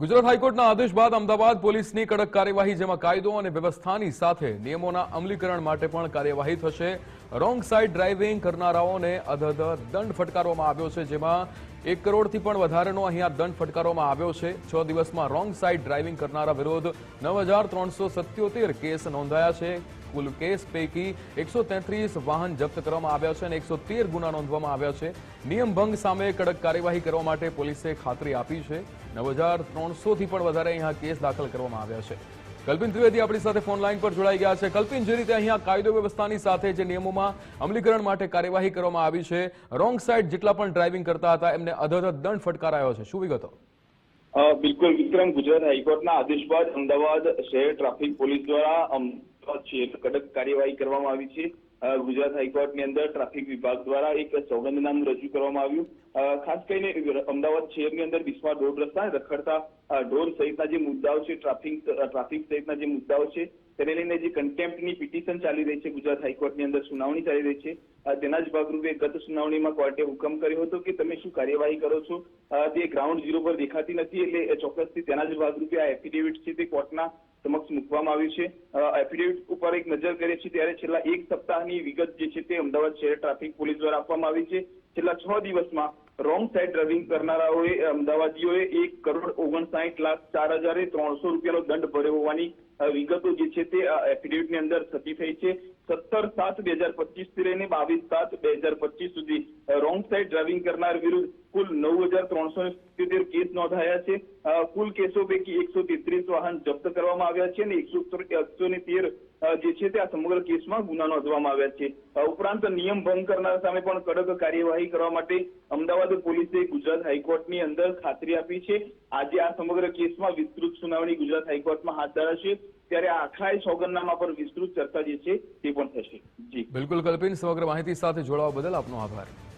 ગુજરાત હાઈકોર્ટના આદેશ બાદ અમદાવાદ પોલીસની કડક કાર્યવાહી જેમાં કાયદો અને વ્યવસ્થાની સાથે નિયમોના અમલીકરણ માટે પણ કાર્યવાહી થશે. રોંગ સાઇડ ડ્રાઇવિંગ કરનારાઓને અધધ દંડ ફટકારવામાં આવ્યો છે, જેમાં એક કરોડથી પણ વધારેનો અહીંયા દંડ ફટકારવામાં આવ્યો છે. છ દિવસમાં રોંગ સાઇડ ડ્રાઇવિંગ કરનારા વિરુદ્ધ નવ હજાર ત્રણસો સત્યોતેર કેસ નોંધાયા છે. કુલ કેસ પૈકી એકસો તેત્રીસ વાહન જપ્ત કરવામાં આવ્યા છે અને એકસો તેર ગુના નોંધવામાં આવ્યા છે. નિયમ ભંગ સામે કડક કાર્યવાહી કરવા માટે પોલીસે ખાતરી આપી છે. નવ હજાર ત્રણસોથી પણ વધારે અહીંયા કેસ દાખલ કરવામાં આવ્યા છે. કલ્પિન ત્રિવેદી આપણી સાથે ફોન લાઈન પર જોડાઈ ગયા છે. કલ્પિન, જે રીતે અહીંયા કાયદો વ્યવસ્થાની સાથે જે નિયમોમાં અમલીકરણ માટે કાર્યવાહી કરવામાં આવી છે, રોંગ સાઈડ જેટલા પણ ડ્રાઇવિંગ કરતા હતા, એમને અધધ દંડ ફટકારાયો છે. શું વિગતો? બિલકુલ, વિક્રમ. ગુજરાત હાઈકોર્ટના આદેશ બાદ અમદાવાદ શહેર ટ્રાફિક પોલીસ દ્વારા કડક કાર્યવાહી કરવામાં આવી છે. ગુજરાત હાઈકોર્ટની અંદર ટ્રાફિક વિભાગ દ્વારા એક સોગંદનામું રજૂ કરવામાં આવ્યું. ખાસ કરીને અમદાવાદ શહેરની અંદર બિસ્મા રોડ રસ્તા, રખડતા ઢોર સહિતના જે મુદ્દાઓ છે, ટ્રાફિક ટ્રાફિક સહિતના જે મુદ્દાઓ છે, તેને લઈને જે કન્ટેમ્પ્ટની પિટિશન ચાલી રહી છે, ગુજરાત હાઈકોર્ટની અંદર સુનાવણી ચાલી રહી છે. તેના જ ભાગરૂપે ગત સુનાવણીમાં કોર્ટે હુકમ કર્યો હતો કે તમે શું કાર્યવાહી કરો છો? તે ગ્રાઉન્ડ ઝીરો પર દેખાતી નથી, એટલે ચોક્કસથી તેના જ ભાગરૂપે આ એફિડેવિટ છે તે કોર્ટના સમક્ષ મૂકવામાં આવ્યું છે. એફિડેવિટ ઉપર એક નજર કરીએ છીએ ત્યારે છેલ્લા એક સપ્તાહની વિગત જે છે તે અમદાવાદ શહેર ટ્રાફિક પોલીસ દ્વારા આપવામાં આવી છે. છેલ્લા છ દિવસમાં રોંગ સાઈડ ડ્રાઇવિંગ કરનારાઓએ અમદાવાદીઓએ એક કરોડ ઓગણસાઠ લાખ ચાર હજારે ત્રણસો રૂપિયાનો દંડ ભર્યો હોવાની વિગતો જે છે તે એફિડેવિટની અંદર થતી થઈ છે. સત્તર સાત બે હજાર પચીસથી લઈને બાવીસ સાત બે હજાર પચીસ સુધી રોંગ સાઈડ ડ્રાઇવિંગ કરનાર વિરુદ્ધ કુલ નવ હજાર ત્રણસો સિત્તેર કેસ નોંધાયા છે. કુલ કેસો પૈકી એકસો તેત્રીસ વાહન જપ્ત કરવામાં આવ્યા છે અને એકસો એકસો તેર જે છે તે આ સમગ્ર કેસમાં ગુના નોંધવામાં આવ્યા છે. ઉપરાંત નિયમ ભંગ કરનાર સામે પણ કડક કાર્યવાહી કરવા માટે અમદાવાદ પોલીસે ગુજરાત હાઈકોર્ટની અંદર ખાતરી આપી છે. આજે આ સમગ્ર કેસમાં વિસ્તૃત સુનાવણી ગુજરાત હાઈકોર્ટમાં હાથ ધરાશે. ત્યારે આખા સોગંદનામા પર વિસ્તૃત ચર્ચા જે છે તે પણ થશે. જી. બિલકુલ કલ્પિન, સમગ્ર માહિતી સાથે જોડાવા બદલ આપનો આભાર.